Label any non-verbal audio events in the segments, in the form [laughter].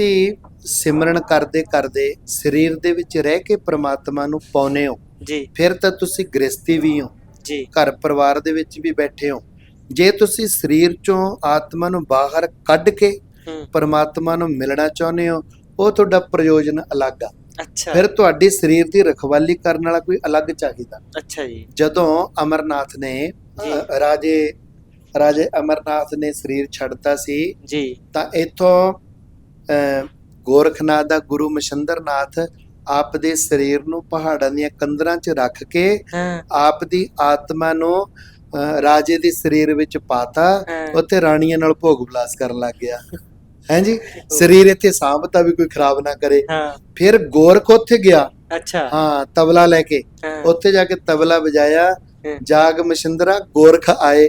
ਤੁਸੀਂ ਸਿਮਰਨ ਕਰਦੇ ਕਰਦੇ ਸਰੀਰ ਦੇ ਵਿੱਚ ਰਹਿ ਕੇ ਪ੍ਰਮਾਤਮਾ ਨੂੰ ਪਾਉਨੇ ਹੋ। ਜੀ। ਫਿਰ ਤਾਂ ਤੁਸੀਂ ਗ੍ਰਸਤੀ ਵੀ ਹੋ। ਜੀ। ਘਰ ਪਰਿਵਾਰ ਦੇ ਵਿੱਚ ਵੀ ਬੈਠੇ ਹੋ। ਜੇ ਤੁਸੀਂ ਸਰੀਰ ਚੋਂ ਆਤਮਾ ਨੂੰ ਬਾਹਰ ਕੱਢ ਕੇ ਪਰਮਾਤਮਾ ਨੂੰ ਮਿਲਣਾ ਚਾਹੁੰਦੇ ਹੋ ਉਹ ਤੁਹਾਡਾ ਪ੍ਰਯੋਜਨ ਅਲੱਗ ਆ। ਅੱਛਾ। ਫਿਰ ਤੁਹਾਡੀ ਸਰੀਰ ਦੀ ਰਖਵਾਲੀ ਕਰਨ ਵਾਲਾ ਕੋਈ ਅਲੱਗ ਚਾਹੀਦਾ। ਅੱਛਾ ਜੀ। ਜਦੋਂ ਅਮਰਨਾਥ ਨੇ ਰਾਜੇ ਰਾਜੇ ਅਮਰਨਾਥ ਨੇ ਸਰੀਰ ਛੱਡਤਾ ਸੀ ਜੀ। ਤਾਂ ਇੱਥੋਂ ਗੋਰਖਨਾਥ ਦਾ ਗੁਰੂ ਮਛੰਦਰਨਾਥ ਆਪ ਦੇ ਸਰੀਰ ਨੂੰ ਪਹਾੜਾਂ ਦੀਆਂ ਕੰਦਰਾਂ 'ਚ ਰੱਖ ਕੇ ਆਪ ਦੀ ਆਤਮਾ ਨੂੰ ਰਾਜੇ ਦੇ ਸਰੀਰ ਵਿੱਚ ਪਾਤਾ। ਉੱਥੇ ਰਾਣੀਆਂ ਨਾਲ ਭੋਗ ਵਿਲਾਸ ਕਰਨ ਲੱਗ ਗਿਆ। ਹਾਂਜੀ ਸਰੀਰ ਇੱਥੇ ਸਾਂਭਤਾ ਵੀ ਕੋਈ ਖਰਾਬ ਨਾ ਕਰੇ। ਹਾਂ। ਫਿਰ ਗੋਰਖ ਉੱਥੇ ਗਿਆ। ਅੱਛਾ। ਹਾਂ ਤਬਲਾ ਲੈ ਕੇ। ਉੱਥੇ ਜਾ ਕੇ ਤਬਲਾ ਵਜਾਇਆ। ਜਾਗ ਮਸ਼ਿੰਦਰਾ ਗੋਰਖ ਆਏ।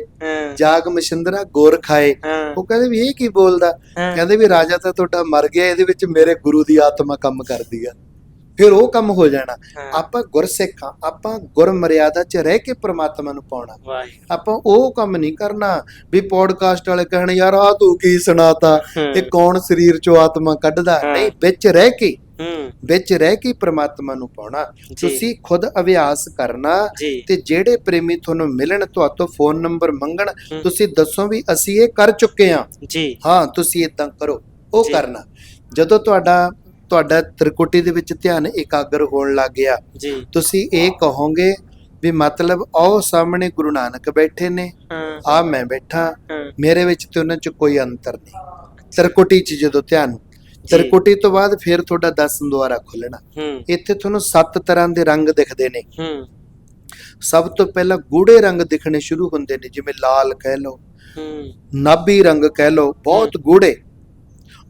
ਜਾਗ ਮਸ਼ਿੰਦਰਾ ਗੋਰਖ ਆਏ। ਉਹ ਕਹਿੰਦੇ ਵੀ ਇਹ ਕੀ ਬੋਲਦਾ? ਕਹਿੰਦੇ ਵੀ ਰਾਜਾ ਤਾਂ ਤੁਹਾਡਾ ਮਰ ਗਿਆ ਇਹਦੇ ਵਿੱਚ ਮੇਰੇ ਗੁਰੂ ਦੀ ਆਤਮਾ ਕੰਮ ਕਰਦੀ ਆ। ਫਿਰ ਉਹ ਕੰਮ ਹੋ ਜਾਣਾ। ਆਪਾਂ ਗੁਰਸਿੱਖਾਂ ਆਪਾਂ ਗੁਰ ਮਰਿਆਦਾ 'ਚ ਰਹਿ ਕੇ ਪ੍ਰਮਾਤਮਾ ਨੂੰ ਪਾਉਣਾ। ਆਪਾਂ ਉਹ ਕੰਮ ਨਹੀਂ ਕਰਨਾ ਵੀ ਪੋਡਕਾਸਟ ਵਾਲੇ ਕਹਿਣ ਯਾਰ ਆ ਤੂੰ ਕੀ ਸੁਣਾਤਾ। ਇਹ ਕੌਣ ਸਰੀਰ ਚੋਂ ਆਤਮਾ ਕੱਢਦਾ। ਨਹੀਂ ਵਿੱਚ ਰਹਿ ਕੇ ਵਿੱਚ ਰਹਿ ਕੇ ਪ੍ਰਮਾਤਮਾ ਨੂੰ ਪਾਉਣਾ। ਤੁਸੀਂ ਖੁਦ ਅਭਿਆਸ ਕਰਨਾ। ਤੇ ਜਿਹੜੇ ਪ੍ਰੇਮੀ ਤੁਹਾਨੂੰ ਮਿਲਣ ਤੁਹਾਤੋਂ ਫੋਨ ਨੰਬਰ ਮੰਗਣ। ਤੁਸੀਂ ਦੱਸੋ ਵੀ ਅਸੀਂ ਇਹ ਕਰ ਚੁੱਕੇ ਹਾਂ। ਜੀ। ਹਾਂ ਤੁਸੀਂ ਇਦਾਂ ਕਰੋ। ਉਹ। ਕਰਨਾ। ਜਦੋਂ ਤੁਹਾਡਾ ਤੁਹਾਡਾ ਤ੍ਰਿਕੁਟੀ ਦੇ ਵਿੱਚ ਧਿਆਨ ਇਕਾਗਰ ਹੋਣ ਲੱਗ ਗਿਆ ਜੀ। ਤੁਸੀਂ ਇਹ ਕਹੋਗੇ ਵੀ ਮਤਲਬ ਉਹ ਸਾਹਮਣੇ ਗੁਰੂ ਨਾਨਕ ਬੈਠੇ ਨੇ। ਆ ਮੈਂ ਬੈਠਾ। ਮੇਰੇ ਵਿੱਚ ਤੇ ਉਹਨਾਂ 'ਚ ਕੋਈ ਅੰਤਰ ਨਹੀਂ। ਤ੍ਰਿਕੁਟੀ 'ਚ ਜਦੋਂ ਧਿਆਨ ਤ੍ਰਿਕੁਟੀ ਤੋਂ ਬਾਅਦ ਫਿਰ ਤੁਹਾਡਾ ਦਸਮ ਦੁਆਰਾ ਖੁੱਲਣਾ। ਇੱਥੇ ਤੁਹਾਨੂੰ ਸੱਤ ਤਰ੍ਹਾਂ ਦੇ ਰੰਗ ਦਿਖਦੇ ਨੇ। ਸਭ ਤੋਂ ਪਹਿਲਾਂ ਗੂੜੇ ਰੰਗ ਦਿਖਣੇ ਸ਼ੁਰੂ ਹੁੰਦੇ ਨੇ ਜਿਵੇਂ ਲਾਲ ਕਹਿ ਲਓ ਨਾਭੀ ਰੰਗ ਕਹਿ ਲਓ ਬਹੁਤ ਗੂੜੇ।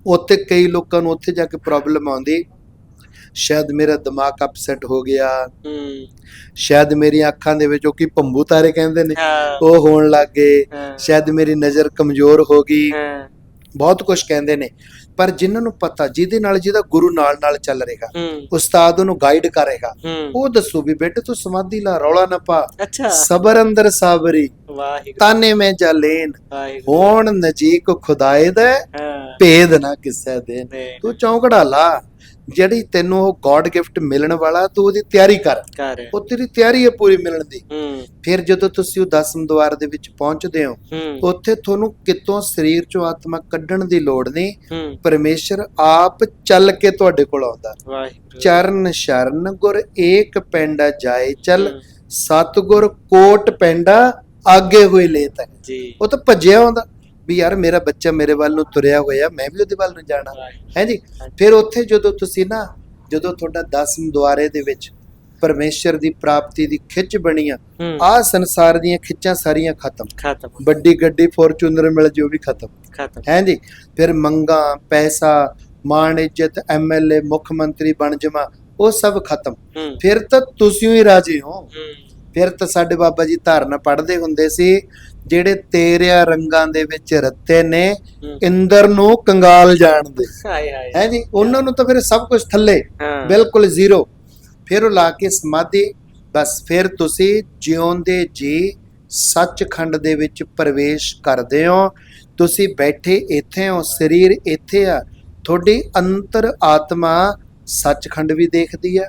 ਉੱਥੇ ਕਈ ਲੋਕਾਂ ਨੂੰ ਉੱਥੇ ਜਾ ਕੇ ਪ੍ਰੋਬਲਮ ਆਉਂਦੀ। ਸ਼ਾਇਦ ਮੇਰਾ ਦਿਮਾਗ ਅਪਸੈਟ ਹੋ ਗਿਆ। ਹੂੰ। ਸ਼ਾਇਦ ਮੇਰੀਆਂ ਅੱਖਾਂ ਦੇ ਵਿੱਚ ਉਹ ਕੀ ਭੰਬੂ ਤਾਰੇ ਕਹਿੰਦੇ ਨੇ ਉਹ ਹੋਣ ਲੱਗ ਗਏ। ਸ਼ਾਇਦ ਮੇਰੀ ਨਜ਼ਰ ਕਮਜ਼ੋਰ ਹੋ ਗਈ। ਬਹੁਤ ਕੁਝ ਕਹਿੰਦੇ ਨੇ ਪਰ ਜਿਨ੍ਹਾਂ ਨੂੰ ਪਤਾ ਜਿਹਦੇ ਨਾਲ ਜਿਹਦਾ ਗੁਰੂ ਨਾਲ ਨਾਲ ਚੱਲ ਰਿਹਾ ਹੂੰ। ਉਸਤਾਦ ਉਹਨੂੰ ਗਾਈਡ ਕਰੇਗਾ ਉਹ ਦੱਸੋ ਵੀ ਬੇਟੇ ਤੂੰ ਸਮਾਧੀ ਲਾ ਰੌਲਾ ਨਾ ਪਾ। ਸਬਰ ਅੰਦਰ ਸਾਬਰੀ। ਵਾਹਿਗੁਰੂ। ਤਾਨੇ ਮੈਂ ਜਾਲੇਨ ਵਾਹਿਗੁਰੂ। ਹੋਣ ਨਜੀਕ ਖੁਦਾਏ ਦਾ ਭੇਦ ਨਾ ਕਿਸੇ ਦੇ। ਤੂੰ ਚੌਂਕੜਾ ਲਾ। ਜਿਹੜੀ ਤੈਨੂੰ ਉਹ ਗੋਡ ਗਿਫਟ ਮਿਲਣ ਵਾਲਾ ਤੂੰ ਉਹਦੀ ਤਿਆਰੀ ਕਰ। ਕਰ। ਉਹ ਤੇਰੀ ਤਿਆਰੀ ਹੈ ਪੂਰੀ ਮਿਲਣ ਦੀ। ਫਿਰ ਜਦੋਂ ਤੁਸੀਂ ਉਹ ਦਸਮ ਦੁਆਰ ਦੇ ਵਿੱਚ ਪਹੁੰਚਦੇ ਹੋ ਉੱਥੇ ਤੁਹਾਨੂੰ ਕਿਤੋਂ ਸਰੀਰ ਚੋਂ ਆਤਮਾ ਕੱਢਣ ਦੀ ਲੋੜ ਨਹੀਂ। ਪਰਮੇਸ਼ਰ ਆਪ ਚੱਲ ਕੇ ਤੁਹਾਡੇ ਕੋਲ ਆਉਂਦਾ। ਚਰਨ ਸ਼ਰਨ ਗੁਰ ਏਕ ਪੈਂਡਾ ਜਾਏ ਚੱਲ। ਸਤਗੁਰ ਕੋਟ ਪੈਂਡਾ ਆਗੇ ਹੋਏ ਲੇਤ ਹੈ ਜੀ। ਉਹ ਤਾਂ ਭੱਜਿਆ ਆਉਂਦਾ। ਵੀ ਯਾਰ ਮੇਰਾ ਬੱਚਾ ਮੇਰੇ ਵੱਲ ਨੂੰ ਤੁਰਿਆ ਹੋਇਆ ਮੈਂ ਵੀ ਉਹਦੇ ਵੱਲ ਨੂੰ ਜਾਣਾ। ਹੈ ਜੀ? ਫਿਰ ਉੱਥੇ ਜਦੋਂ ਤੁਸੀਂ ਨਾ ਜਦੋਂ ਤੁਹਾਡਾ ਦਸਮ ਦੁਆਰੇ ਦੇ ਵਿੱਚ ਪਰਮੇਸ਼ਰ ਦੀ ਪ੍ਰਾਪਤੀ ਦੀ ਖਿੱਚ ਬਣੀ ਆ ਸੰਸਾਰ ਦੀਆਂ ਖਿੱਚਾਂ ਸਾਰੀਆਂ ਖਤਮ। ਖਤਮ। ਵੱਡੀ ਗੱਡੀ ਫੋਰਚੂਨਰ ਮਿਲ ਜੋ ਵੀ ਖਤਮ। ਖਤਮ। ਹੈ ਜੀ? ਫਿਰ ਮੰਗਾ ਪੈਸਾ ਮਾਣ ਇੱਜ਼ਤ ਐਮਐਲਏ ਮੁੱਖ ਮੰਤਰੀ ਬਣ ਜਮਾ ਉਹ ਸਭ ਖਤਮ। ਫਿਰ ਤਾਂ ਤੁਸੀਂ ਹੀ ਰਾਜੀ ਹੂੰ। ਫਿਰ ਤਾਂ ਸਾਡੇ ਬਾਬਾ ਜੀ ਧਾਰਨਾ ਪੜ੍ਹਦੇ ਹੁੰਦੇ ਸੀ ਜਿਹੜੇ ਤੇਰਿਆ ਰੰਗਾਂ ਦੇ ਵਿੱਚ ਰੱਤੇ ਨੇ। ਇੰਦਰ ਨੂੰ ਕੰਗਾਲ ਜਾਣਦੇ ਹਾਏ ਹਾਏ। ਹੈ ਜੀ? ਉਹਨਾਂ ਨੂੰ ਤਾਂ ਫਿਰ ਸਭ ਕੁਝ ਥੱਲੇ ਬਿਲਕੁਲ ਜ਼ੀਰੋ। ਫਿਰ ਉਹ ਲਾ ਕੇ ਸਮਾਧੀ ਬਸ ਫਿਰ ਤੁਸੀਂ ਜਿਉਂਦੇ ਜੀ ਸੱਚਖੰਡ ਦੇ ਵਿੱਚ ਪ੍ਰਵੇਸ਼ ਕਰਦੇ ਹੋ। ਤੁਸੀਂ ਬੈਠੇ ਇੱਥੇ ਹੋ ਸਰੀਰ ਇੱਥੇ ਆ। ਤੁਹਾਡੀ ਅੰਤਰ ਆਤਮਾ ਸੱਚਖੰਡ ਵੀ ਦੇਖਦੀ ਆ।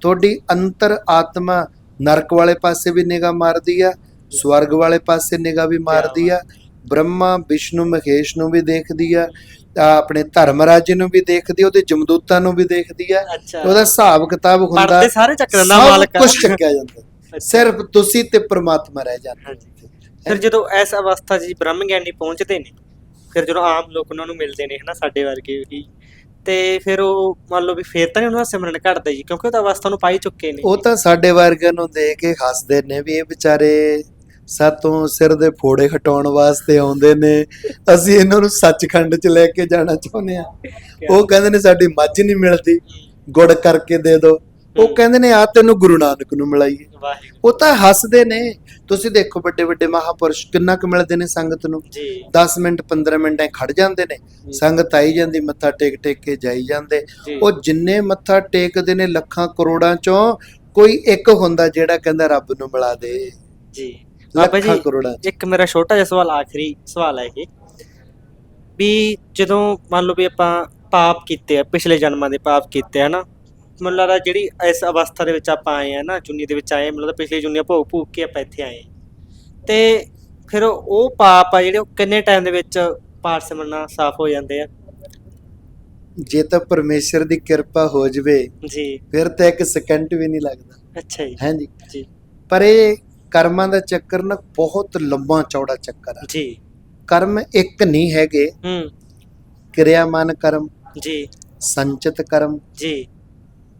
ਤੁਹਾਡੀ ਅੰਤਰ ਆਤਮਾ ਨਰਕ ਵਾਲੇ ਪਾਸੇ ਵੀ ਨਿਗਾਹ ਮਾਰਦੀ ਆ ਸਵਰਗ ਵਾਲੇ ਪਾਸੇ ਨਿਗਾਹ ਵੀ ਮਾਰਦੀ ਆ ਬ੍ਰਹਮਾ ਵਿਸ਼ਨੂੰ ਮਹੇਸ਼ ਨੂੰ ਵੀ ਦੇਖਦੀ ਆ ਆ ਆਪਣੇ ਧਰਮਰਾਜ ਨੂੰ ਵੀ ਦੇਖਦੀ ਉਹਦੇ ਜਮਦੂਤਾਂ ਨੂੰ ਵੀ ਦੇਖਦੀ ਆ ਉਹਦਾ ਹਿਸਾਬ ਕਿਤਾਬ ਹੁੰਦਾ ਪਰਦੇ ਸਾਰੇ ਚੱਕ ਸਭ ਮਾਲਕ ਕੁਝ ਚੱਕਿਆ ਜਾਂਦਾ ਸਿਰਫ ਤੁਸੀਂ ਤੇ ਪ੍ਰਮਾਤਮਾ ਰਹਿ ਜਾਂਦੇ ਫਿਰ ਜਦੋਂ ਇਸ ਅਵਸਥਾ 'ਚ ਜੀ ਬ੍ਰਹਮ ਗਿਆਨੀ ਪਹੁੰਚਦੇ ਨੇ ਫਿਰ ਜਦੋਂ ਆਮ ਲੋਕ ਉਹਨਾਂ ਨੂੰ ਮਿਲਦੇ ਨੇ ਹਨਾ ਸਾਡੇ ਵਰਗੇ ਵੀ ਤੇ ਫਿਰ ਉਹ ਮੰਨ ਲਓ ਵੀ ਫੇਰ ਤਾਂ ਨਹੀਂ ਉਹਨਾਂ ਦਾ ਸਿਮਰਨ ਘਟਦਾ ਜੀ ਕਿਉਂਕਿ ਉਹ ਤਾਂ ਅਵਸਥਾ ਨੂੰ ਪਾਈ ਚੁੱਕੇ ਨੇ। ਉਹ ਤਾਂ ਸਾਡੇ ਵਰਗਿਆਂ ਨੂੰ ਦੇਖ ਕੇ ਹੱਸਦੇ ਨੇ ਵੀ ਇਹ ਵਿਚਾਰੇ ਸਾਤੋਂ ਸਿਰ ਦੇ ਫੋੜੇ ਹਟਾਉਣ ਵਾਸਤੇ ਆਉਂਦੇ ਨੇ। ਅਸੀਂ ਇਹਨਾਂ ਨੂੰ ਸੱਚਖੰਡ 'ਚ ਲੈ ਕੇ ਜਾਣਾ ਚਾਹੁੰਦੇ ਆ ਉਹ ਕਹਿੰਦੇ ਨੇ ਸਾਡੀ ਮੱਝ ਨਹੀਂ ਮਿਲਦੀ ਗੁੜ ਕਰਕੇ ਦੇ ਦਿਓ। ਉਹ। ਕਹਿੰਦੇ ਨੇ ਆ ਤੈਨੂੰ ਗੁਰੂ ਨਾਨਕ ਨੂੰ ਮਿਲਾਈਏ। ਉਹ ਤਾਂ ਹੱਸਦੇ ਨੇ। ਤੁਸੀਂ ਦੇਖੋ ਵੱਡੇ ਵੱਡੇ ਮਹਾਪੁਰਸ਼ ਕਿੰਨਾ ਕੁ ਮਿਲਦੇ ਨੇ ਸੰਗਤ ਨੂੰ? ਜੀ। 10 ਮਿੰਟ 15 ਮਿੰਟ ਐ ਖੜ ਜਾਂਦੇ ਨੇ। ਸੰਗਤ ਆਈ ਜਾਂਦੀ ਮੱਥਾ ਟੇਕ ਟੇਕ ਕੇ ਜਾਈ ਜਾਂਦੇ। ਉਹ ਜਿੰਨੇ ਮੱਥਾ ਟੇਕਦੇ ਨੇ ਲੱਖਾਂ ਕਰੋੜਾਂ ਚੋਂ ਕੋਈ ਇੱਕ ਹੁੰਦਾ ਜਿਹੜਾ ਕਹਿੰਦਾ ਰੱਬ ਨੂੰ ਮਿਲਾ ਦੇ। ਜੀ। ਬਾਬਾ ਜੀ। ਇੱਕ ਮੇਰਾ ਛੋਟਾ ਜਿਹਾ ਸਵਾਲ ਆਖਰੀ ਸਵਾਲ ਹੈ ਇਹ। ਵੀ ਜਦੋਂ ਮੰਨ ਲਓ ਵੀ ਆਪਾਂ ਪਾਪ ਕੀਤੇ ਆ ਪਿਛਲੇ ਜਨਮਾਂ ਦੇ ਪਾਪ ਕੀਤੇ ਆ ਨਾ ਮੈਨੂੰ ਲੱਗਦਾ ਜਿਹੜੀ ਇਸ ਅਵਸਥਾ ਦੇ ਵਿੱਚ ਆਪਾਂ ਆਏ ਆ ਨਾ ਜੁਨੀ ਦੇ ਵਿੱਚ ਆਏ ਮੈਨੂੰ ਲੱਗਦਾ ਪਿਛਲੀ ਜੁਨੀਆਂ ਭੋਗ ਭੂਗ ਕੇ ਆਪਾਂ ਇੱਥੇ ਆਏ। ਤੇ ਫਿਰ ਉਹ ਪਾਪ ਆ ਜਿਹੜੇ ਉਹ ਕਿੰਨੇ ਟਾਈਮ ਦੇ ਵਿੱਚ ਪਾਠ ਸਿਮਰਨਾ ਸਾਫ਼ ਹੋ ਜਾਂਦੇ ਆ? ਜੇ ਤਾਂ ਪਰਮੇਸ਼ਰ ਦੀ ਕਿਰਪਾ ਹੋ ਜਵੇ ਜੀ। ਫਿਰ ਤਾਂ ਇੱਕ ਸਕਿੰਟ ਵੀ ਨਹੀਂ ਲੱਗਦਾ। ਅੱਛਾ ਜੀ। ਹਾਂਜੀ। ਜੀ। ਪਰ ਇਹ ਕਰਮਾਂ ਦਾ ਚੱਕਰ ਨਾ ਬਹੁਤ ਲੰਬਾ ਚੌੜਾ ਚੱਕਰ ਆ। ਜੀ। ਕਰਮ ਇੱਕ ਨਹੀਂ ਹੈਗੇ। ਹੂੰ। ਕਿਰਿਆਮਾਨ ਕਰਮ ਜੀ। ਸੰਚਿਤ ਕਰਮ ਜੀ।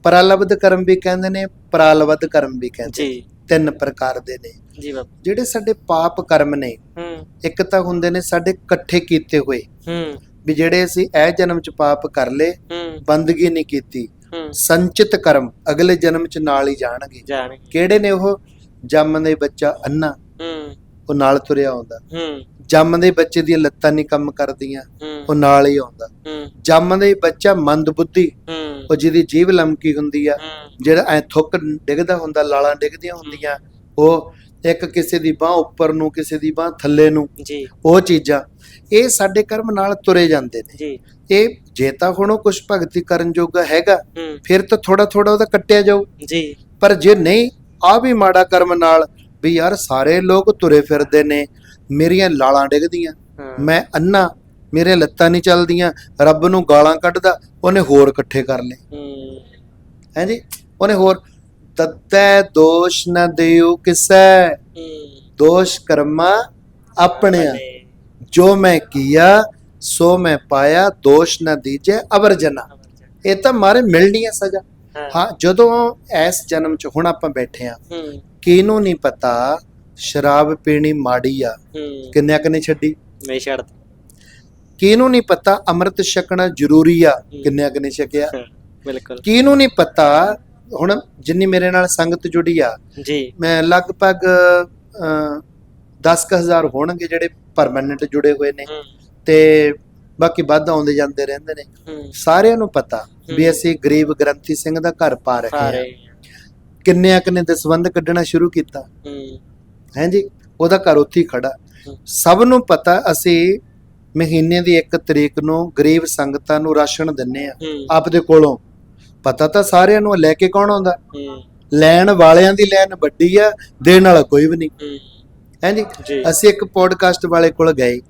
ਪ੍ਰਾਲਬਧ ਕਰਮ ਵੀ ਕਹਿੰਦੇ ਨੇ ਪ੍ਰਾਲਬਧ ਕਰਮ ਵੀ ਕਹਿੰਦੇ। ਜੀ। ਤਿੰਨ ਪ੍ਰਕਾਰ ਦੇ ਨੇ। ਜੀ ਬਾਬਾ। ਜਿਹੜੇ ਸਾਡੇ ਪਾਪ ਕਰਮ ਨੇ ਹੂੰ। ਇੱਕ ਤਾਂ ਹੁੰਦੇ ਨੇ ਸਾਡੇ ਇਕੱਠੇ ਕੀਤੇ ਹੋਏ। ਹੂੰ। ਵੀ ਜਿਹੜੇ ਅਸੀਂ ਇਹ ਜਨਮ ਚ ਪਾਪ ਕਰ ਲਏ ਹੂੰ। ਬੰਦਗੀ ਨਹੀਂ ਕੀਤੀ ਹੂੰ। ਸੰਚਿਤ ਕਰਮ ਅਗਲੇ ਜਨਮ ਚ ਨਾਲ ਹੀ ਜਾਣਗੇ। ਜਾਣ ਕਿਹੜੇ ਨੇ ਉਹ? ਜੰਮਦੇ ਬੱਚਾ ਅੰਨਾ। ਹੂੰ। ਉਹ ਨਾਲ ਤੁਰਿਆ ਆਉਂਦਾ। ਹੂੰ। ਜੰਮਦੇ ਬੱਚੇ ਦੀਆਂ ਲੱਤਾਂ ਨਹੀਂ ਕੰਮ ਕਰਦੀਆਂ ਉਹ ਨਾਲ ਹੀ ਆਉਂਦਾ। ਜੰਮਦੇ ਬੱਚਾ ਮੰਦ ਬੁੱਧੀ ਹੂੰ। ਉਹ ਜਿਹਦੀ ਜੀਭ ਲਮਕੀ ਹੁੰਦੀ ਆ ਜਿਹੜਾ ਐ ਥੁੱਕ ਡਿੱਗਦਾ ਹੁੰਦਾ ਲਾਲਾਂ ਡਿੱਗਦੀਆਂ ਹੁੰਦੀਆਂ ਉਹ ਇੱਕ ਕਿਸੇ ਦੀ ਬਾਹ ਉੱਪਰ ਨੂੰ ਕਿਸੇ ਦੀ ਬਾਹ ਥੱਲੇ ਨੂੰ ਜੀ। ਉਹ ਚੀਜ਼ਾਂ ਇਹ ਸਾਡੇ ਕਰਮ ਨਾਲ ਤੁਰੇ ਜਾਂਦੇ ਨੇ। ਜੀ। ਇਹ ਜੇ ਤਾਂ ਹੁਣ ਉਹ ਕੁਝ ਭਗਤੀ ਕਰਨ ਜੋਗਾ ਹੈਗਾ ਫਿਰ ਤਾਂ ਥੋੜਾ ਥੋੜਾ ਉਹਦਾ ਕੱਟਿਆ ਜਾਊ। ਜੀ। ਪਰ ਜੇ ਨਹੀਂ ਆ ਵੀ ਮਾੜਾ ਕਰਮ ਨਾਲ ਵੀ ਯਾਰ ਸਾਰੇ ਲੋਕ ਤੁਰੇ ਫਿਰਦੇ ਨੇ ਮੇਰੀਆਂ ਲਾਲਾਂ ਡਿੱਗਦੀਆਂ। ਮੈਂ ਅੰਨਾ ਮੇਰੇ ਲੱਤਾਂ ਨਹੀਂ ਚੱਲਦੀਆਂ। ਰੱਬ ਨੂੰ ਗਾਲਾਂ ਕੱਢਦਾ ਉਹਨੇ ਹੋਰ ਇਕੱਠੇ ਕਰ ਲਏ। ਹੂੰ। ਹੈਂਜੀ ਉਹਨੇ ਹੋਰ ਤਤੈ ਦੋਸ਼ ਨ ਦਿਓ ਕਿਸੈ। ਦੋਸ਼ ਕਰਮਾ ਆਪਣਿਆ। ਜੋ ਮੈਂ ਕੀਆ ਸੋ ਮੈਂ ਪਾਇਆ ਦੋਸ਼ ਨ ਦੀਜੈ ਅਵਰਜਨਾ। ਇਹ ਤਾਂ ਮਾਰੇ ਮਿਲਣੀ ਹੈ। ਸਜ਼ਾ ਹਾਂ ਜਦੋਂ ਇਸ ਜਨਮ ਚ ਹੁਣ ਆਪਾਂ ਬੈਠੇ ਆ ਹੂੰ। ਕਿਹਨੂੰ ਨਹੀਂ ਪਤਾ ਸ਼ਰਾਬ ਪੀਣੀ ਮਾੜੀ ਆ। ਹੂੰ। ਕਿੰਨਿਆਂ ਕਨੇ ਛੱਡੀ? ਨਹੀਂ ਛੱਡ ਕਿਹਨੂੰ ਨਹੀਂ ਪਤਾ ਅੰਮ੍ਰਿਤ ਛਕਣਾ ਜ਼ਰੂਰੀ ਆ ਕਿੰਨਿਆਂ ਕਨੇ ਛਕਿਆ? ਬਿਲਕੁਲ। ਕਿਹਨੂੰ ਨਹੀਂ ਪਤਾ ਹੁਣ ਜਿੰਨੀ ਮੇਰੇ ਨਾਲ ਸੰਗਤ ਜੁੜੀ ਆ ਜੀ। ਮੈਂ ਲਗਭਗ 10000 ਹੋਣਗੇ ਜਿਹੜੇ ਪਰਮਨੈਂਟ ਜੁੜੇ ਹੋਏ ਨੇ। ਹੂੰ। ਤੇ ਬਾਕੀ ਵੱਧ ਆਉਂਦੇ ਜਾਂਦੇ ਰਹਿੰਦੇ ਨੇ। ਹੂੰ। ਸਾਰਿਆਂ ਨੂੰ ਪਤਾ ਵੀ ਹੂੰ। ਅਸੀਂ ਗਰੀਬ ਗ੍ਰੰਥੀ ਸਿੰਘ ਦਾ ਘਰ ਪਾ ਰਹੇ ਸਾਰੇ। ਹਾਂ ਕਿੰਨੇ ਕਨੇ ਦਸਵੰਦ ਕੱਢਣਾ ਸ਼ੁਰੂ ਕੀਤਾ। ਹੂੰ। ਹੈ ਜੀ? ਉਹਦਾ ਘਰ ਉੱਥੇ ਖੜਾ। ਸਭ ਨੂੰ ਪਤਾ ਅਸੀਂ ਮਹੀਨੇ ਦੀ 1 ਤਰੀਕ ਨੂੰ ਗਰੀਬ ਸੰਗਤਾਂ ਨੂੰ ਰਾਸ਼ਨ ਦਿੰਨੇ ਆ ਆਪਦੇ ਕੋਲੋਂ। ਪਤਾ ਤਾਂ ਸਾਰਿਆਂ ਨੂੰ ਲੈ ਕੇ ਕੌਣ ਆਉਂਦਾ? ਲੈਣ ਵਾਲਿਆਂ ਦੀ ਲੈਣ ਵੱਡੀ ਆ ਦੇਣ ਵਾਲਾ ਕੋਈ ਵੀ ਨਹੀਂ। ਹੂੰ। ਹੈ ਜੀ? ਜੀ। ਅਸੀਂ ਇੱਕ ਪੋਡਕਾਸਟ ਵਾਲੇ ਕੋਲ ਗਏ।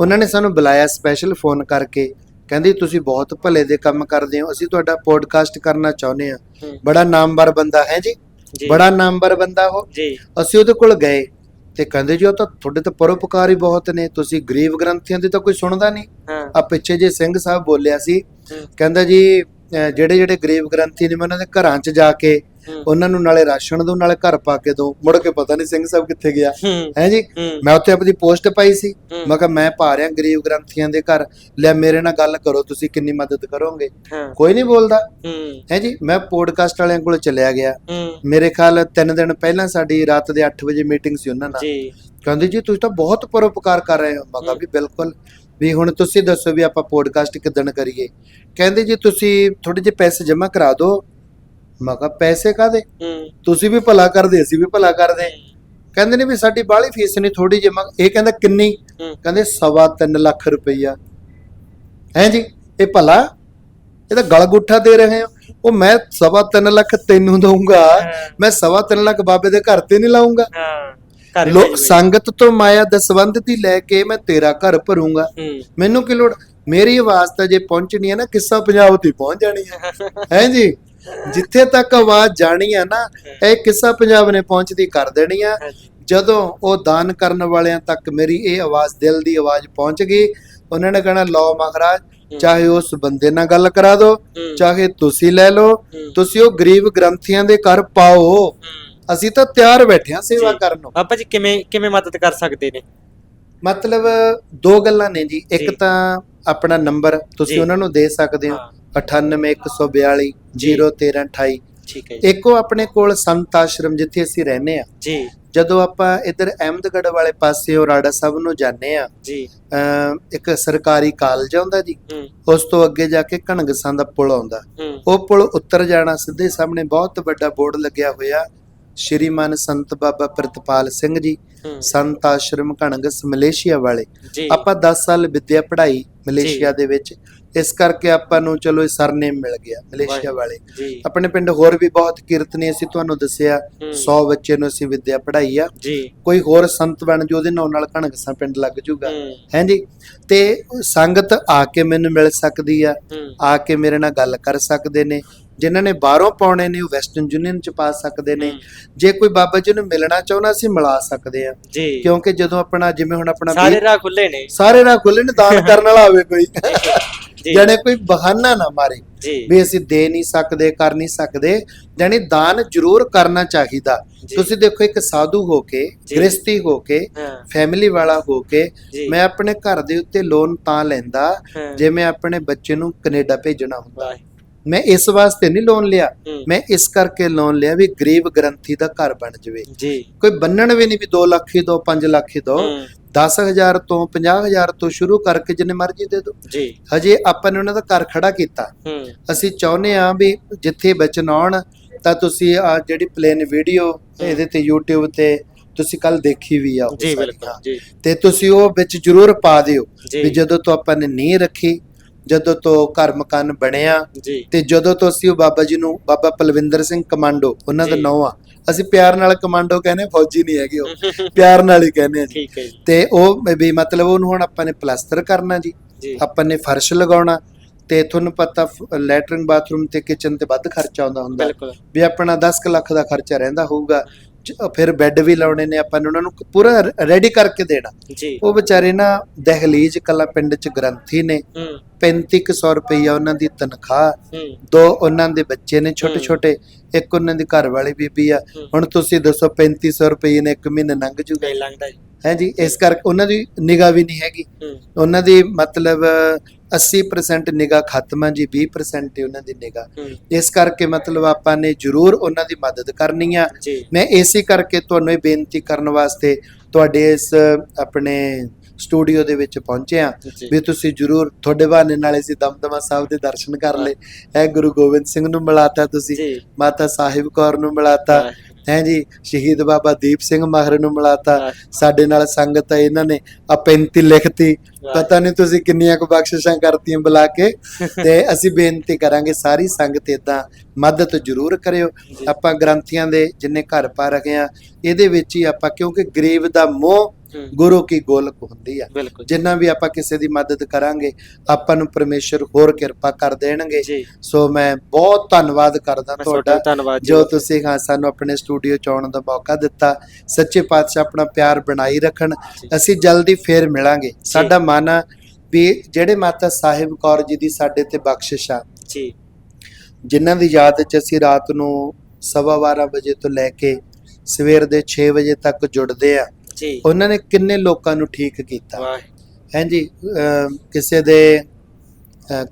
ਉਹਨਾਂ ਨੇ ਸਾਨੂੰ ਬੁਲਾਇਆ ਸਪੈਸ਼ਲ ਫੋਨ ਕਰਕੇ। ਕਹਿੰਦੀ ਤੁਸੀਂ ਬਹੁਤ ਭਲੇ ਦੇ ਕੰਮ ਕਰਦੇ ਹੋ। ਅਸੀਂ ਤੁਹਾਡਾ ਪੋਡਕਾਸਟ ਕਰਨਾ ਚਾਹੁੰਦੇ ਆ ਬੜਾ ਨਾਮਵਰ ਬੰਦਾ ਹੈ ਜੀ? ਜੀ। ਬੜਾ ਨਾਮਵਰ ਬੰਦਾ ਉਹ। ਜੀ। ਅਸੀਂ ਉਹਦੇ ਕੋਲ ਗਏ ਤੇ ਕਹਿੰਦੇ ਜੀ ਉਹ ਤਾਂ ਤੁਹਾਡੇ ਤਾਂ ਪਰਉਪਕਾਰ ਹੀ ਬਹੁਤ ਨੇ ਤੁਸੀਂ ਗਰੀਬ ਗ੍ਰੰਥੀਆਂ ਦੀ ਤਾਂ ਕੋਈ ਸੁਣਦਾ ਨਹੀਂ। ਹਾਂ। ਆ ਪਿੱਛੇ ਜੇ ਸਿੰਘ ਸਾਹਿਬ ਬੋਲਿਆ ਸੀ ਕਹਿੰਦਾ ਜੀ ਜਿਹੜੇ ਜਿਹੜੇ ਗਰੀਬ ਗ੍ਰੰਥੀ ਨੇ ਮੈਂ ਉਹਨਾਂ ਦੇ ਘਰਾਂ 'ਚ ਜਾ ਕੇ ਉਹਨਾਂ ਨੂੰ ਨਾਲੇ ਰਾਸ਼ਨ ਦੋ ਨਾਲੇ ਘਰ ਪਾ ਕੇ ਦੋ। ਮੁੜ ਕੇ ਪਤਾ ਨਹੀਂ ਸਿੰਘ ਸਾਹਿਬ ਕਿੱਥੇ ਗਿਆ। ਹੂੰ ਜੀ? ਮੈਂ ਉੱਥੇ ਆਪਣੀ ਪੋਸਟ ਪਾਈ ਸੀ। ਮੈਂ ਕਿਹਾ ਮੈਂ ਪਾ ਰਿਹਾ ਗਰੀਬ ਗ੍ਰੰਥੀਆਂ ਦੇ ਘਰ। ਲੈ ਮੇਰੇ ਨਾਲ ਗੱਲ ਕਰੋ ਤੁਸੀਂ ਕਿੰਨੀ ਮਦਦ ਕਰੋਗੇ? ਕੋਈ ਨਹੀਂ ਬੋਲਦਾ। ਹੂੰ। ਜੀ? ਮੈਂ ਪੋਡਕਾਸਟ ਵਾਲਿਆਂ ਕੋਲ ਚਲਿਆ ਗਿਆ। ਮੇਰੇ ਖਿਆਲ ਤਿੰਨ ਦਿਨ ਪਹਿਲਾਂ ਸਾਡੀ ਰਾਤ ਦੇ 8 ਵਜੇ ਮੀਟਿੰਗ ਸੀ ਉਹਨਾਂ ਨਾਲ। ਜੀ। ਕਹਿੰਦੇ ਜੀ ਤੁਸੀਂ ਤਾਂ ਬਹੁਤ ਪਰਉਪਕਾਰ ਕਰ ਰਹੇ ਹੋ। ਮੈਂ ਕਿਹਾ। ਵੀ ਬਿਲਕੁਲ। ਵੀ ਹੁਣ ਤੁਸੀਂ ਦੱਸੋ ਵੀ ਆਪਾਂ ਪੋਡਕਾਸਟ ਕਿੱਦਣ ਕਰੀਏ? ਕਹਿੰਦੇ ਜੀ ਤੁਸੀਂ ਥੋੜੇ ਜਿਹੇ ਪੈਸੇ ਜਮ੍ਹਾਂ ਕਰਾ ਦਿਓ। ਮੈਂ ਕਿਹਾ ਪੈਸੇ ਕਾਦੇ ਤੁਸੀਂ ਵੀ ਭਲਾ ਕਰਦੇ ਅਸੀਂ ਵੀ ਭਲਾ ਕਰਦੇ। ਕਹਿੰਦੇ ਨੇ ਵੀ ਸਾਡੀ ਬਾਹਲੀ ਫੀਸ ਨਹੀਂ ਥੋੜੀ ਜਿਹੀ। ਮੈਂ ਇਹ ਕਹਿੰਦਾ ਕਿੰਨੀ? ਕਹਿੰਦੇ ਸਵਾ ਤਿੰਨ ਲੱਖ ਰੁਪਈਆ। ਹੈ ਜੀ ਇਹ ਭਲਾ? ਇਹ ਤਾਂ ਗਲਗੁੱਠਾ ਦੇ ਰਹੇ ਹੋ। ਉਹ ਮੈਂ ਸਵਾ ਤਿੰਨ ਲੱਖ ਤੈਨੂੰ ਦਊਂਗਾ ਮੈਂ ਸਵਾ ਤਿੰਨ ਲੱਖ ਬਾਬੇ ਦੇ ਘਰ ਤੇ ਨਹੀਂ ਲਾਉਂਗਾ ਲੋਕ ਸੰਗਤ ਤੋਂ ਮਾਇਆ ਦਸਵੰਧ ਦੀ ਲੈ ਕੇ ਮੈਂ ਤੇਰਾ ਘਰ ਭਰੂੰਗਾ। ਮੈਨੂੰ ਕੀ ਲੋੜ? ਮੇਰੀ ਆਵਾਜ਼ ਤਾਂ ਜੇ ਪਹੁੰਚਣੀ ਹੈ ਨਾ ਕਿੱਸਾ ਪੰਜਾਬ ਤੇ ਪਹੁੰਚ ਜਾਣੀ ਹੈ। [laughs] ਹੈ ਜੀ? ਜਿੱਥੇ ਤੱਕ ਆਵਾਜ਼ ਜਾਣੀ ਹੈ ਨਾ ਇਹ ਕਿੱਸਾ ਪੰਜਾਬ ਨੇ ਪਹੁੰਚਦੀ ਕਰ ਦੇਣੀ ਆ। ਜਦੋਂ ਉਹ ਦਾਨ ਕਰਨ ਵਾਲਿਆਂ ਤੱਕ ਮੇਰੀ ਇਹ ਆਵਾਜ਼ ਦਿਲ ਦੀ ਆਵਾਜ਼ ਪਹੁੰਚ ਗਈ ਉਹਨਾਂ ਨੇ ਕਹਿਣਾ ਲਓ ਮਹਾਰਾਜ ਚਾਹੇ ਉਸ ਬੰਦੇ ਨਾਲ ਗੱਲ ਕਰਾ ਦਿਓ ਚਾਹੇ ਤੁਸੀਂ ਲੈ ਲਓ। ਤੁਸੀਂ ਉਹ ਗਰੀਬ ਗ੍ਰੰਥੀਆਂ ਦੇ ਘਰ ਪਾਓ। ਅਸੀਂ ਤਾਂ ਤਿਆਰ ਬੈਠੇ ਹਾਂ ਸੇਵਾ। ਕਰਨ ਨੂੰ। ਬਾਬਾ ਜੀ ਕਿਵੇਂ ਕਿਵੇਂ ਮਦਦ ਕਰ ਸਕਦੇ ਨੇ? ਮਤਲਬ ਦੋ ਗੱਲਾਂ ਨੇ ਜੀ। ਇੱਕ। ਤਾਂ ਆਪਣਾ ਨੰਬਰ ਤੁਸੀਂ। ਉਹਨਾਂ ਨੂੰ ਦੇ ਸਕਦੇ ਹਾਂ। 98142 01328 ਠੀਕ ਹੈ ਜੀ। ਇੱਕੋ ਆਪਣੇ ਕੋਲ ਸੰਤ ਆਸ਼ਰਮ ਜਿੱਥੇ ਅਸੀਂ ਰਹਿੰਦੇ ਆ ਜੀ। ਜਦੋਂ ਆਪਾਂ ਇੱਧਰ ਅਹਿਮਦਗੜ੍ਹ ਵਾਲੇ ਪਾਸੇ ਰਾੜਾ ਸਾਹਿਬ ਨੂੰ ਜਾਂਦੇ ਆ ਜੀ। ਇੱਕ ਸਰਕਾਰੀ ਕਾਲਜ ਆਉਂਦਾ ਜੀ। ਉਸ ਤੋਂ ਅੱਗੇ ਜਾ ਕੇ ਘਣਗਸਾਂ ਦਾ ਪੁਲ ਆਉਂਦਾ। ਉਹ ਪੁਲ ਉੱਤਰ ਜਾਣਾ ਸਿੱਧੇ ਸਾਹਮਣੇ ਬਹੁਤ ਵੱਡਾ ਬੋਰਡ ਲੱਗਿਆ ਹੋਇਆ। ਸ਼੍ਰੀਮਾਨ ਸੰਤ ਬਾਬਾ ਪ੍ਰਿਤਪਾਲ ਸਿੰਘ ਜੀ ਸੰਤ ਆਸ਼ਰਮ ਘਣਗਸ ਮਲੇਸ਼ੀਆ ਵਾਲੇ। ਆਪਾਂ 10 ਸਾਲ ਵਿੱਦਿਆ ਪੜ੍ਹਾਈ ਮਲੇਸ਼ੀਆ ਦੇ ਵਿੱਚ। ਇਸ ਕਰਕੇ ਆਪਾਂ ਨੂੰ ਚਲੋ ਇਹ ਸਰਨੇਮ ਮਿਲ ਗਿਆ ਮਲੇਸ਼ੀਆ। ਵਾਲੇ। ਜੀ। ਆਪਣੇ ਪਿੰਡ ਹੋਰ ਵੀ ਬਹੁਤ ਕੀਰਤਨੀ ਅਸੀਂ ਤੁਹਾਨੂੰ ਦੱਸਿਆ ਹੂੰ। 100 ਬੱਚੇ ਨੂੰ ਅਸੀਂ ਵਿੱਦਿਆ ਪੜ੍ਹਾਈ ਆ। ਜੀ। ਕੋਈ ਹੋਰ ਸੰਤ ਬਣ ਜੋ ਉਹਦੇ ਨਾਂ ਨਾਲ ਕਣਕਸਾਂ ਪਿੰਡ ਲੱਗ ਜੂਗਾ ਹਾਂਜੀ ਤੇ ਸੰਗਤ ਆ ਕੇ ਮੈਨੂੰ ਮਿਲ ਸਕਦੀ ਆ। ਆ ਕੇ ਮੇਰੇ ਨਾਲ ਗੱਲ ਕਰ ਸਕਦੇ ਨੇ। ਜਿਨ੍ਹਾਂ ਨੇ ਬਾਹਰੋਂ ਪਾਉਣੇ ਨੇ ਉਹ ਵੈਸਟਰਨ ਯੂਨੀਅਨ ਚ ਪਾ ਸਕਦੇ ਨੇ। ਜੇ ਕੋਈ ਬਾਬਾ ਜੀ ਨੂੰ ਮਿਲਣਾ ਚਾਹੁੰਦਾ ਅਸੀਂ ਮਿਲਾ ਸਕਦੇ ਆ। ਕਿਉਂਕਿ ਜਦੋਂ ਆਪਣਾ ਜਿਵੇਂ ਹੁਣ ਆਪਣਾ ਸਾਰੇ ਰਾਹ ਖੁੱਲੇ ਨੇ। ਸਾਰੇ ਰਾਹ ਖੁੱਲੇ ਨੇ ਦਾਨ ਕਰਨ ਵਾਲਾ ਹੋਵੇ ਕੋਈ। ਜੀ। ਜਾਣੇ ਕੋਈ ਬਹਾਨਾ ਨਾ ਮਾਰੇ। ਵੀ ਅਸੀਂ ਦੇ ਨਹੀਂ ਸਕਦੇ ਕਰ ਨਹੀਂ ਸਕਦੇ। ਜਾਣੀ ਦਾਨ ਜ਼ਰੂਰ ਕਰਨਾ ਚਾਹੀਦਾ। ਤੁਸੀਂ ਦੇਖੋ ਇੱਕ ਸਾਧੂ ਹੋ ਕੇ। ਗ੍ਰਸਤੀ ਹੋ ਕੇ ਫੈਮਿਲੀ ਵਾਲਾ ਹੋ ਕੇ ਮੈਂ ਆਪਣੇ ਘਰ ਦੇ ਉੱਤੇ ਲੋਨ ਤਾਂ ਲੈਂਦਾ। ਜੇ ਮੈਂ ਆਪਣੇ ਬੱਚੇ ਨੂੰ ਕੈਨੇਡਾ ਭੇਜਣਾ ਹੁੰਦਾ। ਮੈਂ ਇਸ ਵਾਸਤੇ ਨਹੀਂ ਲੋਨ ਲਿਆ। ਮੈਂ ਇਸ ਕਰਕੇ ਲੋਨ ਲਿਆ ਵੀ ਗਰੀਬ ਗ੍ਰੰਥੀ ਦਾ ਘਰ ਬਣ ਜਾਵੇ। ਜੀ। ਕੋਈ ਬੰਨਣ ਵੀ ਨਹੀਂ ਵੀ 2 ਲੱਖ ਹੀ ਦੋ 5 ਲੱਖ ਹੀ ਦੋ। ਹੂੰ। 10000 ਤੋਂ 50000 ਤੋਂ ਸ਼ੁਰੂ ਕਰਕੇ ਜਿੰਨੇ ਮਰਜ਼ੀ ਦੇ ਦਿਓ ਜੀ। ਹਜੇ ਆਪਾਂ ਨੇ ਉਹਨਾਂ ਦਾ ਘਰ ਖੜਾ ਕੀਤਾ। ਅਸੀਂ ਚਾਹੁੰਦੇ ਆ ਵੀ ਜਿੱਥੇ ਬਚਨ ਆਉਣ ਤਾਂ ਤੁਸੀਂ ਆ ਜਿਹੜੀ ਪਲੇਨ ਵੀਡੀਓ ਇਹਦੇ ਤੇ YouTube ਤੇ ਤੁਸੀਂ ਕੱਲ ਦੇਖੀ ਵੀ ਆ ਉਹ ਜੀ ਬਿਲਕੁਲ। ਜੀ। ਤੇ ਤੁਸੀਂ ਉਹ ਵਿੱਚ ਜ਼ਰੂਰ ਪਾ ਦਿਓ। ਵੀ ਜਦੋਂ ਤੋਂ ਆਪਾਂ ਨੇ ਨੀਂਹ ਰੱਖੀ ਜਦੋਂ ਤੋਂ ਘਰ ਮਕਾਨ ਬਣਿਆ ਜੀ। ਤੇ ਜਦੋਂ ਤੋਂ ਅਸੀਂ ਉਹ ਬਾਬਾ ਜੀ ਨੂੰ ਬਾਬਾ ਪਲਵਿੰਦਰ ਸਿੰਘ ਕਮਾਂਡੋ ਉਹਨਾਂ ਦਾ। ਨਾਮ ਆ ਅਸੀਂ ਪਿਆਰ ਨਾਲ ਕਮਾਂਡੋ ਕਹਿੰਦੇ ਫੌਜੀ ਨਹੀਂ ਹੈਗੇ ਉਹ। [laughs] ਪਿਆਰ ਨਾਲ ਹੀ ਕਹਿੰਦੇ ਆ ਜੀ। ਤੇ ਉਹ ਵੀ ਮਤਲਬ ਉਹਨੂੰ ਹੁਣ ਆਪਾਂ ਨੇ ਪਲਾਸਟਰ ਕਰਨਾ ਜੀ। ਆਪਾਂ ਨੇ ਫਰਸ਼ ਲਗਾਉਣਾ ਤੇ ਤੁਹਾਨੂੰ ਪਤਾ ਲੈਟਰਿੰਗ ਬਾਥਰੂਮ ਤੇ ਕਿਚਨ ਤੇ ਵੱਧ ਖਰਚਾ ਆਉਂਦਾ ਹੁੰਦਾ। ਵੀ ਆਪਣਾ 10 ਕੁ ਲੱਖ ਦਾ ਖਰਚਾ ਰਹਿੰਦਾ ਹੋਊਗਾ। ਫਿਰ ਬੈੱਡ ਵੀ ਲਾਉਣੇ ਨੇ ਆਪਾਂ ਨੇ ਉਹਨਾਂ ਨੂੰ ਪੂਰਾ ਰੈਡੀ ਕਰਕੇ ਦੇਣਾ। ਜੀ। ਉਹ ਵਿਚਾਰੇ ਨਾ ਦਹਲੀਜ ਕਲਾ ਪਿੰਡ ਚ ਗ੍ਰੰਥੀ ਨੇ। ਹੂੰ। 3500 ਰੁਪਈਆ ਉਹਨਾਂ ਦੀ ਤਨਖਾਹ। ਦੋ ਉਹਨਾਂ ਦੇ ਬੱਚੇ ਨੇ ਛੋਟੇ। ਛੋਟੇ ਇੱਕ ਉਹਨਾਂ ਦੀ ਘਰ ਵਾਲੀ ਬੀਬੀ ਆ। ਹੁਣ ਤੁਸੀਂ ਦੱਸੋ 3500 ਰੁਪਏ ਨੇ ਇੱਕ ਮਹੀਨੇ ਲੰਘ ਜੂਗਾ? ਗਈ ਲੰਘਦਾ ਜੀ। ਹੈ। ਜੀ ਇਸ ਕਰਕੇ ਉਹਨਾਂ ਦੀ ਨਿਗਾਹ ਵੀ ਨਹੀਂ ਹੈਗੀ। ਹੂੰ। ਉਹਨਾਂ ਦੀ ਮਤਲਬ 80% ਨਿਗਾਹ ਖਤਮ ਆ ਜੀ 20% ਹੀ ਉਹਨਾਂ ਦੀ ਨਿਗਾਹ। ਹੂੰ। ਇਸ ਕਰਕੇ ਮਤਲਬ ਆਪਾਂ ਨੇ ਜ਼ਰੂਰ ਉਹਨਾਂ ਦੀ ਮਦਦ ਕਰਨੀ ਆ। ਮੈਂ ਇਸੇ ਕਰਕੇ ਤੁਹਾਨੂੰ ਇਹ ਬੇਨਤੀ ਕਰਨ ਵਾਸਤੇ ਤੁਹਾਡੇ ਇਸ ਆਪਣੇ ਸਟੂਡੀਓ ਦੇ ਵਿੱਚ ਪਹੁੰਚੇ ਆ ਜੀ। ਵੀ ਤੁਸੀਂ ਜਰੂਰ ਤੁਹਾਡੇ ਬਹਾਨੇ ਨਾਲ ਅਸੀਂ ਦਮਦਮਾ ਸਾਹਿਬ ਦੇ ਦਰਸ਼ਨ ਕਰ ਲਏ। ਹੈ। ਗੁਰੂ ਗੋਬਿੰਦ ਸਿੰਘ ਨੂੰ ਮਿਲਾਤਾ ਤੁਸੀਂ ਮਾਤਾ ਸਾਹਿਬ ਕੌਰ ਨੂੰ ਮਿਲਾਤਾ। ਹੈ ਜੀ ਸ਼ਹੀਦ ਬਾਬਾ ਦੀਪ ਸਿੰਘ ਮਾਹਰ ਨੂੰ ਮਿਲਾਤਾ। ਸਾਡੇ ਨਾਲ ਸੰਗਤ ਹੈ ਇਹਨਾਂ ਨੇ ਆ 35 ਲਿਖਤੀ। ਪਤਾ ਨਹੀਂ ਤੁਸੀਂ ਕਿੰਨੀਆਂ ਕੁ ਬਖਸ਼ਿਸ਼ਾਂ ਕਰਤੀਆਂ ਬੁਲਾ ਕੇ। ਤੇ ਅਸੀਂ ਬੇਨਤੀ ਕਰਾਂਗੇ ਸਾਰੀ ਸੰਗਤ ਇਦਾਂ ਮਦਦ ਜ਼ਰੂਰ ਕਰਿਓ। ਆਪਾਂ ਗ੍ਰੰਥੀਆਂ ਦੇ ਜਿੰਨੇ ਘਰ ਪਾ ਰਹੇ ਆ ਇਹਦੇ ਵਿੱਚ ਹੀ ਆਪਾਂ ਕਿਉਂਕਿ ਗਰੀਬ ਦਾ ਮੋਹ ਗੁਰੂ ਕੀ ਗੋਲਕ ਹੁੰਦੀ ਆ। ਜਿੰਨਾ ਵੀ ਆਪਾਂ ਕਿਸੇ ਦੀ ਮਦਦ ਕਰਾਂਗੇ ਆਪਾਂ ਨੂੰ ਪਰਮੇਸ਼ਰ ਹੋਰ ਕਿਰਪਾ ਕਰ ਦੇਣਗੇ। ਸੋ ਮੈਂ ਬਹੁਤ ਧੰਨਵਾਦ ਕਰਦਾ ਤੁਹਾਡਾ। ਜੀ। ਤੁਸੀਂ ਹਾਂ ਸਾਨੂੰ ਆਪਣੇ ਸਟੂਡੀਓ ਚ ਆਉਣ ਦਾ ਮੌਕਾ ਦਿੱਤਾ। ਸੱਚੇ ਪਾਤਸ਼ਾਹ ਆਪਣਾ ਪਿਆਰ ਬਣਾਈ ਰੱਖਣ। ਅਸੀਂ ਜਲਦੀ ਫੇਰ ਮਿਲਾਂਗੇ। ਸਾਡਾ ਮਨ ਆ ਵੀ ਜਿਹੜੇ ਮਾਤਾ ਸਾਹਿਬ ਕੌਰ ਜੀ ਦੀ ਸਾਡੇ ਤੇ ਬਖਸ਼ਿਸ਼ ਆ। ਜੀ। ਜਿਨ੍ਹਾਂ ਦੀ ਯਾਦ ਚ ਅਸੀਂ ਰਾਤ ਨੂੰ ਸਵਾ 12 ਵਜੇ ਤੋਂ ਲੈ ਕੇ ਸਵੇਰ ਦੇ 6 ਵਜੇ ਤੱਕ ਜੁੜਦੇ ਆ। ਜੀ। ਉਹਨਾਂ ਨੇ ਕਿੰਨੇ ਲੋਕਾਂ ਨੂੰ ਠੀਕ ਕੀਤਾ। ਵਾਹਿ। ਹਾਂਜੀ ਕਿਸੇ ਦੇ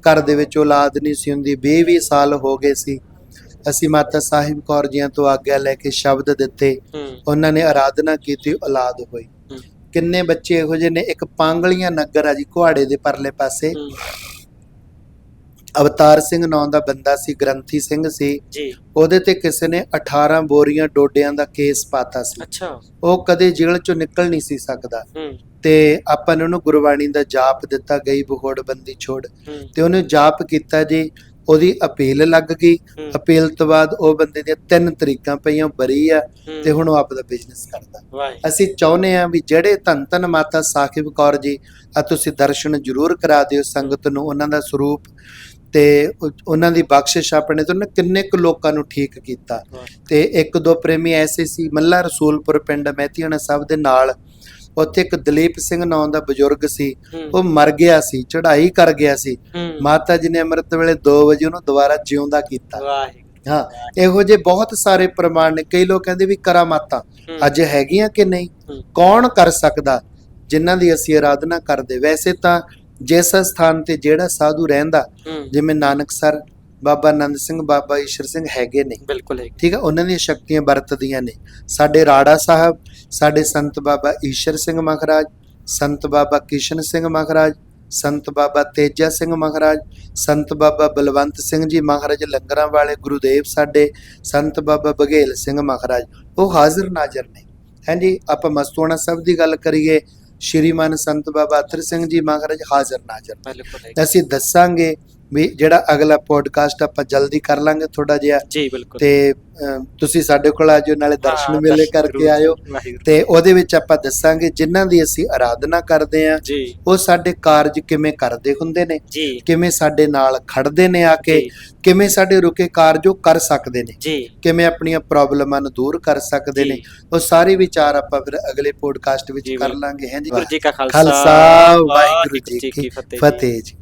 ਘਰ ਦੇ ਵਿੱਚ ਔਲਾਦ ਨਹੀਂ ਸੀ ਹੁੰਦੀ 20 ਸਾਲ ਹੋ ਗਏ ਸੀ। ਅਸੀਂ ਮਾਤਾ ਸਾਹਿਬ ਕੌਰ ਜੀਆਂ ਤੋਂ ਆਗਿਆ ਲੈ ਕੇ ਸ਼ਬਦ ਦਿੱਤੇ। ਉਹਨਾਂ ਨੇ ਆਰਾਧਨਾ ਕੀਤੀ ਔਲਾਦ ਹੋਈ। ਕਿੰਨੇ ਬੱਚੇ ਇਹੋ ਜਿਹੇ ਨੇ? ਇੱਕ ਪਾਂਗਲੀਆਂ ਨਗਰ ਆ ਜੀ ਕੁਹਾੜੇ ਦੇ ਪਰਲੇ ਪਾਸੇ। ਅਵਤਾਰ ਸਿੰਘ ਨਾਂ ਦਾ ਬੰਦਾ ਸੀ ਗ੍ਰੰਥੀ ਸਿੰਘ ਸੀ। ਜੀ। ਉਹਦੇ ਤੇ ਕਿਸੇ ਨੇ 18 ਬੋਰੀਆਂ ਡੋਡਿਆਂ ਦਾ ਕੇਸ ਪਾਤਾ ਸੀ। ਅੱਛਾ। ਉਹ ਕਦੇ ਜੇਲ੍ਹ ਚੋਂ ਨਿਕਲ ਨਹੀਂ ਸੀ ਸਕਦਾ। ਤੇ ਆਪਾਂ ਨੇ ਉਹਨੂੰ ਗੁਰਬਾਣੀ ਦਾ ਜਾਪ ਦਿੱਤਾ ਗਈ ਬਹੋੜ ਬੰਦੀ ਛੋੜ। ਤੇ ਉਹਨੇ ਜਾਪ ਕੀਤਾ ਜੀ। ਉਹਦੀ ਅਪੀਲ ਲੱਗ ਗਈ। ਅਪੀਲ ਤੋਂ ਬਾਅਦ ਉਹ ਬੰਦੇ ਦੀਆਂ ਤਿੰਨ ਤਰੀਕਾਂ ਪਈਆਂ ਬਰੀ ਆ ਤੇ ਹੁਣ ਉਹ ਆਪਦਾ ਬਿਜ਼ਨਸ ਕਰਦਾ। ਅਸੀਂ ਚਾਹੁੰਦੇ ਆ ਵੀ ਜਿਹੜੇ ਧੰਨ ਧੰਨ ਮਾਤਾ ਸਾਹਿਬ ਕੌਰ ਜੀ ਆ ਤੁਸੀਂ ਦਰਸ਼ਨ ਜ਼ਰੂਰ ਕਰਾ ਦਿਓ ਸੰਗਤ ਨੂੰ ਉਹਨਾਂ ਦਾ ਸਰੂਪ ਤੇ ਉਹ- ਉਹਨਾਂ ਦੀ ਬਖਸ਼ਿਸ਼ ਆਪਣੇ ਤੋਂ ਕਿੰਨੇ ਕੁ ਲੋਕਾਂ ਨੂੰ ਠੀਕ ਕੀਤਾ। ਤੇ ਇੱਕ ਦੋ ਪ੍ਰੇਮੀ ਐਸੇ ਸੀ ਮੱਲਾ ਰਸੂਲਪੁਰ ਪਿੰਡ ਮਹਿਤੀਆਣਾ ਸਾਹਿਬ ਦੇ ਨਾਲ। ਉੱਥੇ ਇੱਕ ਦਲੀਪ ਸਿੰਘ ਨਾਂ ਦਾ ਬਜ਼ੁਰਗ ਸੀ ਉਹ ਮਰ ਗਿਆ ਸੀ ਚੜ੍ਹਾਈ ਕਰ ਗਿਆ ਸੀ। ਮਾਤਾ ਜੀ ਨੇ ਅੰਮ੍ਰਿਤ ਵੇਲੇ 2 ਵਜੇ ਉਹਨੂੰ ਦੁਬਾਰਾ ਜਿਉਂਦਾ ਕੀਤਾ। ਹਾਂ ਇਹੋ ਜਿਹੇ ਬਹੁਤ ਸਾਰੇ ਪ੍ਰਮਾਣ ਨੇ ਕਈ ਲੋਕ ਕਹਿੰਦੇ ਵੀ ਕਰਾਮਾਤਾਂ ਅੱਜ ਹੈਗੀਆਂ ਕਿ ਨਹੀਂ। ਕੌਣ ਕਰ ਸਕਦਾ ਜਿਨ੍ਹਾਂ ਦੀ ਅਸੀਂ ਆਰਾਧਨਾ ਕਰਦੇ? ਵੈਸੇ ਤਾਂ ਜਿਸ ਸਥਾਨ ਤੇ ਜਿਹੜਾ ਸਾਧੂ ਰਹਿੰਦਾ ਜਿਵੇਂ ਨਾਨਕਸਰ ਬਾਬਾ ਆਨੰਦ ਸਿੰਘ ਬਾਬਾ ਈਸ਼ਰ ਸਿੰਘ ਹੈਗੇ ਨੇ। ਬਿਲਕੁਲ ਹੈ ਠੀਕ ਹੈ ਉਹਨਾਂ ਦੀਆਂ ਸ਼ਕਤੀਆਂ ਵਰਤਦੀਆਂ ਨੇ। ਸਾਡੇ ਰਾੜਾ ਸਾਹਿਬ ਸਾਡੇ ਸੰਤ ਬਾਬਾ ਈਸ਼ਰ ਸਿੰਘ ਮਹਾਰਾਜ ਸੰਤ ਬਾਬਾ ਕਿਸ਼ਨ ਸਿੰਘ ਮਹਾਰਾਜ ਸੰਤ ਬਾਬਾ ਤੇਜਾ ਸਿੰਘ ਮਹਾਰਾਜ ਸੰਤ ਬਾਬਾ ਬਲਵੰਤ ਸਿੰਘ ਜੀ ਮਹਾਰਾਜ ਲੰਗਰਾਂ ਵਾਲੇ ਗੁਰੂਦੇਵ ਸਾਡੇ ਸੰਤ ਬਾਬਾ ਬਘੇਲ ਸਿੰਘ ਮਹਾਰਾਜ ਉਹ ਹਾਜ਼ਰ ਨਾਜ਼ਰ ਨੇ। ਹਾਂਜੀ ਆਪਾਂ ਮਸਤੂਆਣਾ ਸਾਹਿਬ ਦੀ ਗੱਲ ਕਰੀਏ ਸ਼੍ਰੀਮਾਨ ਸੰਤ ਬਾਬਾ ਅਤਰ ਸਿੰਘ ਜੀ ਮਹਾਰਾਜ ਹਾਜ਼ਰ ਨਾਜ਼ਰ। ਅਸੀਂ ਦੱਸਾਂਗੇ ਵੀ ਜਿਹੜਾ ਅਗਲਾ ਪੋਡਕਾਸਟ ਆਪਾਂ ਜਲਦੀ ਕਰ ਲਾਂਗੇ ਥੋੜਾ ਜਿਹਾ। ਜੀ ਬਿਲਕੁਲ। ਤੇ ਤੁਸੀਂ ਸਾਡੇ ਕੋਲ ਆਜੋ ਨਾਲੇ ਦਰਸ਼ਨ ਮੇਲੇ ਕਰਕੇ ਆਇਓ। ਤੇ ਉਹਦੇ ਵਿੱਚ ਆਪਾਂ ਦੱਸਾਂਗੇ ਜਿਨ੍ਹਾਂ ਦੀ ਅਸੀਂ ਆਰਾਧਨਾ ਕਰਦੇ ਆਂ ਉਹ ਸਾਡੇ ਕਾਰਜ ਕਿਵੇਂ ਕਰਦੇ ਹੁੰਦੇ ਨੇ ਕਿਵੇਂ ਸਾਡੇ ਨਾਲ ਖੜਦੇ ਨੇ ਆ ਕੇ। ਕਿਵੇਂ ਸਾਡੇ ਰੁਕੇ ਕਾਰਜ ਉਹ ਕਰ ਸਕਦੇ ਨੇ ਕਿਵੇਂ ਆਪਣੀਆਂ ਪ੍ਰੋਬਲਮਾਂ ਨੂੰ ਦੂਰ ਕਰ ਸਕਦੇ ਨੇ। ਉਹ ਸਾਰੇ ਵਿਚਾਰ ਆਪਾਂ ਫਿਰ ਅਗਲੇ ਪੋਡਕਾਸਟ ਵਿੱਚ ਕਰ। ਲਾਂਗੇ ਹੈ ਜੀ। ਗੁਰੂ ਜੀ ਕਾ ਖਾਲਸਾ ਵਾਹਿਗੁਰੂ ਜੀ ਕੀ। ਫਤਿਹ ਜੀ।